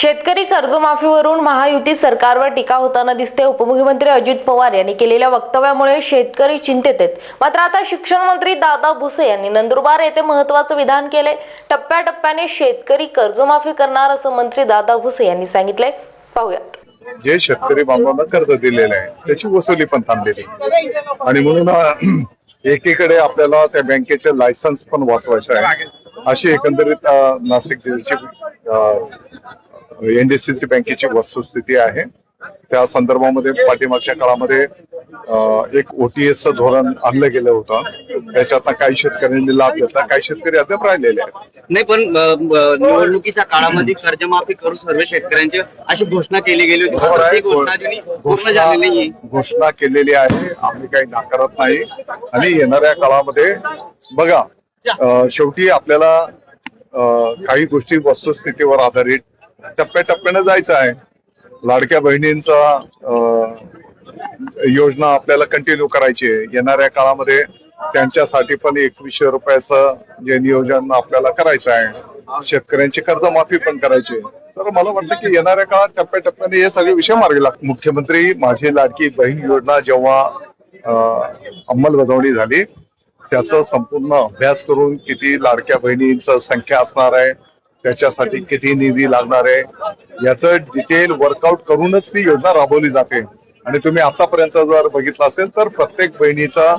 शेतकरी कर्जमाफीवरून महायुती सरकारवर टीका होताना दिसते. उपमुख्यमंत्री अजित पवार यांनी केलेल्या वक्तव्यामुळे शेतकरी चिंतेत आहेत. मात्र आता शिक्षण मंत्री दादा भुसे यांनी नंदुरबार येथे महत्वाचं विधान केले टप्प्याटप्प्याने शेतकरी कर्जमाफी करणार असं मंत्री दादा भुसे यांनी सांगितलंय. पाहूयात. जे शेतकरी बांधवांना कर्ज दिलेलं आहे त्याची वसुली पण थांबलेली आणि म्हणून एकीकडे आपल्याला त्या बँकेचे लायसन्स पण वाचवायचं आहे. अशी एकंदरीत नाशिक जिल्ह्याची एनडीसीसी बँकेची वस्तुस्थिती आहे. त्या संदर्भामध्ये पाठीमागच्या काळामध्ये एक ओटीएस धोरण आणलं गेलं होतं. त्याच्यात काही शेतकऱ्यांनी लाभ घेतला. काही शेतकरी अद्याप राहिलेले आहेत. नाही पण निवडणुकीच्या काळामध्ये कर्जमाफी करू सर्व शेतकऱ्यांची अशी घोषणा केली गेली होती. बरोबर आहे. ती घोषणा अजूनही पूर्ण झालेली घोषणा केलेली आहे. आम्ही काही नाकारत नाही. आणि येणाऱ्या काळामध्ये बघा अं, शेवटी आपल्याला अं, काही गोष्टी वस्तुस्थितीवर आधारित टप्प्याटप्प्याने जायचं आहे. लाडक्या बहिणींचा योजना आपल्याला कंटिन्यू करायची आहे. येणाऱ्या काळामध्ये त्यांच्यासाठी पण एकवीसशे रुपयाचं जे नियोजन आपल्याला करायचं आहे. शेतकऱ्यांची कर्जमाफी पण करायची तर मला वाटतं की येणाऱ्या काळात टप्प्याटप्प्याने हे सगळे विषय मार्गी लागतात मुख्यमंत्री माझी लाडकी बहीण योजना जेव्हा अंमलबजावणी झाली त्याचा संपूर्ण अभ्यास करून किती लाडक्या बहिणींचं संख्या असणार आहे त्याच्यासाठी किती निधी लागणार आहे? याचं डिटेल वर्कआउट करूनच ती योजना राबवली जाते. आणि तुम्ही आतापर्यंत जर बघितलं असेल तर प्रत्येक बहिणीचा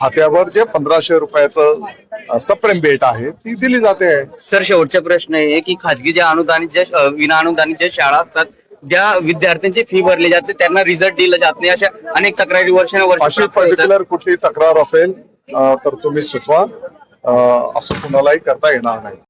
खात्यावर जे पंधराशे रुपयाचं सप्रेम भेट आहे ती दिली जाते. सर शेवटचा प्रश्न आहे की खाजगी ज्या अनुदानित ज्या विना अनुदानित ज्या शाळा असतात ज्या विद्यार्थ्यांची फी भरली जाते त्यांना रिझल्ट दिला जात नाही अशा अनेक तक्रारी वर्षानुवर्ष अशी पर्टिक्युलर कुठली तक्रार असेल तर तुम्ही सुचवा. असं कुणालाही करता येणार नाही.